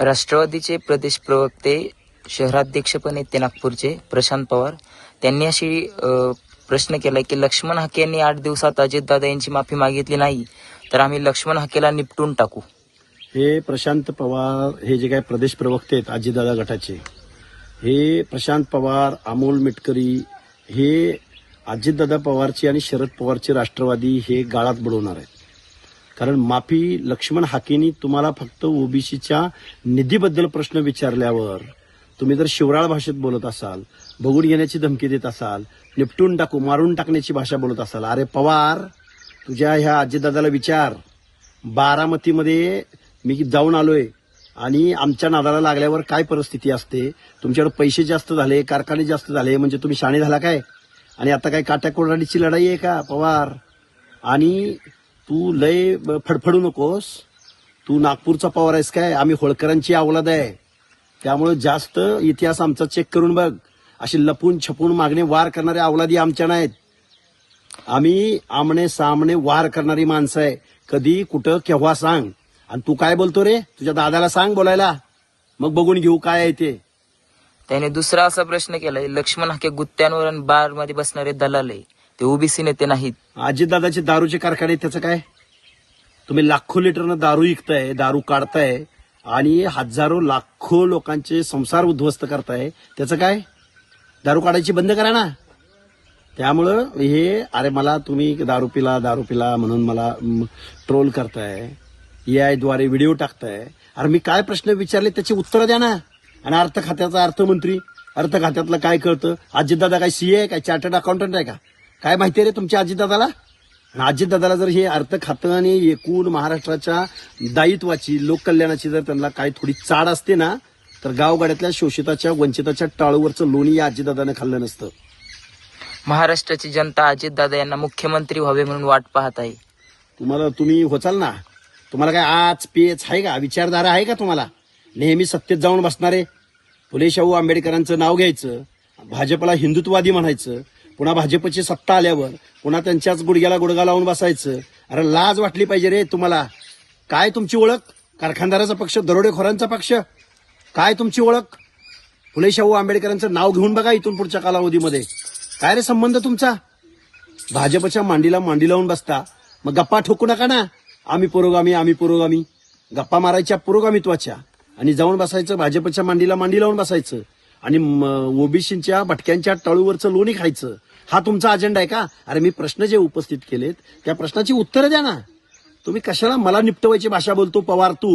राष्ट्रवादीचे प्रदेश प्रवक्ते शहराध्यक्ष पण आहेत ते नागपूरचे प्रशांत पवार. त्यांनी अशी प्रश्न केलाय की लक्ष्मण हाके यांनी आठ दिवसात अजितदादा यांची माफी मागितली नाही तर आम्ही लक्ष्मण हाकेला निपटून टाकू. हे प्रशांत पवार हे जे काही प्रदेश प्रवक्ते आहेत अजितदादा गटाचे हे प्रशांत पवार अमोल मिटकरी हे अजितदादा पवारची आणि शरद पवारची राष्ट्रवादी हे गाळात बुडवणार आहेत. कारण माफी लक्ष्मण हाकेनी तुम्हाला फक्त ओबीसीच्या निधीबद्दल प्रश्न विचारल्यावर तुम्ही जर शिवराळ भाषेत बोलत असाल बघून घेण्याची धमकी देत असाल निपटून टाकू मारून टाकण्याची भाषा बोलत असाल अरे पवार तुझ्या ह्या आजीदादाला विचार. बारामतीमध्ये मी जाऊन आलोय आणि आमच्या नादाला लागल्यावर काय परिस्थिती असते? तुमच्याकडे पैसे जास्त झाले कारखाने जास्त झाले म्हणजे तुम्ही शाणे झाला काय? आणि आता काय काट्याकोडाडीची लढाई आहे का पवार? आणि तू लय ब- फडफडू नकोस. तू नागपूरचा पवार आहेस काय? आम्ही होळकरांची अवलाद आहे. त्यामुळे जास्त इतिहास आमचा चेक करून बघ. अशी लपून छपून मागणे वार करणारे अवलादी आमच्या नाहीत. आम्ही आमने सामने वार करणारी माणसं आहे. कधी कुठं केव्हा सांग. आणि तू काय बोलतो रे? तुझ्या दादाला सांग बोलायला. मग बघून घेऊ काय आहे ते. त्याने दुसरा असा प्रश्न केलाय लक्ष्मण हाके गुत्त्यांवर आणि बारमध्ये बसणारे दलाल आहे. ते ओबीसी नेते नाहीत. अजितदादाचे दारूचे कारखाने आहेत, त्याचं काय? तुम्ही लाखो लिटरनं दारू विकताय दारू काढताय आणि हजारो लाखो लोकांचे संसार उद्ध्वस्त करताय. त्याचं काय? दारू काढायची बंद करा ना. त्यामुळं हे अरे मला तुम्ही दारू पिला दारू पिला म्हणून मला ट्रोल करताय ए द्वारे व्हिडिओ टाकताय. अरे मी काय प्रश्न विचारले त्याची उत्तरं द्या ना. आणि अर्थ खात्याचा अर्थमंत्री अर्थ खात्यातलं काय कळतं? अजितदादा काय सीए आहे काय चार्टर्ड अकाउंटंट आहे का? काय माहिती आहे रे तुमच्या अजितदादाला आणि अजितदादाला जर हे अर्थ खातं आणि एकूण महाराष्ट्राच्या दायित्वाची लोककल्याणाची जर त्यांना काही थोडी चाड असते ना तर गावगाड्यातल्या शोषिताच्या वंचिताच्या टाळूवरचं लोणी या अजितदादाने खाल्लं नसतं. महाराष्ट्राची जनता अजितदादा यांना मुख्यमंत्री व्हावे म्हणून वाट पाहत आहे. तुम्हाला तुम्ही होचाल ना? तुम्हाला काय आज पेच आहे का? विचारधारा आहे का तुम्हाला? नेहमी सत्तेत जाऊन बसणारे. फुले शाहू आंबेडकरांचं नाव घ्यायचं भाजपला हिंदुत्ववादी म्हणायचं पुन्हा भाजपची सत्ता आल्यावर पुन्हा त्यांच्याच गुडघ्याला गुडघा लावून बसायचं. अरे लाज वाटली पाहिजे रे तुम्हाला. काय तुमची ओळख? कारखानदाराचा पक्ष दरोडेखोरांचा पक्ष. काय तुमची ओळख? फुले शाहू आंबेडकरांचं नाव घेऊन बघा इथून पुढच्या कालावधीमध्ये. काय रे संबंध तुमचा? भाजपच्या मांडीला मांडी लावून बसता. मग गप्पा ठोकू नका ना. आम्ही पुरोगामी आम्ही पुरोगामी. गप्पा मारायच्या पुरोगामित्वाच्या. आणि जाऊन बसायचं भाजपच्या मांडीला मांडी लावून बसायचं. आणि ओबीसीच्या भटक्यांच्या टळूवरचं लोणी खायचं. हा तुमचा अजेंडा आहे का? अरे मी प्रश्न जे उपस्थित केलेत त्या प्रश्नाची उत्तरं द्या ना. तुम्ही कशाला मला निपटवायची भाषा बोलतो पवार तू?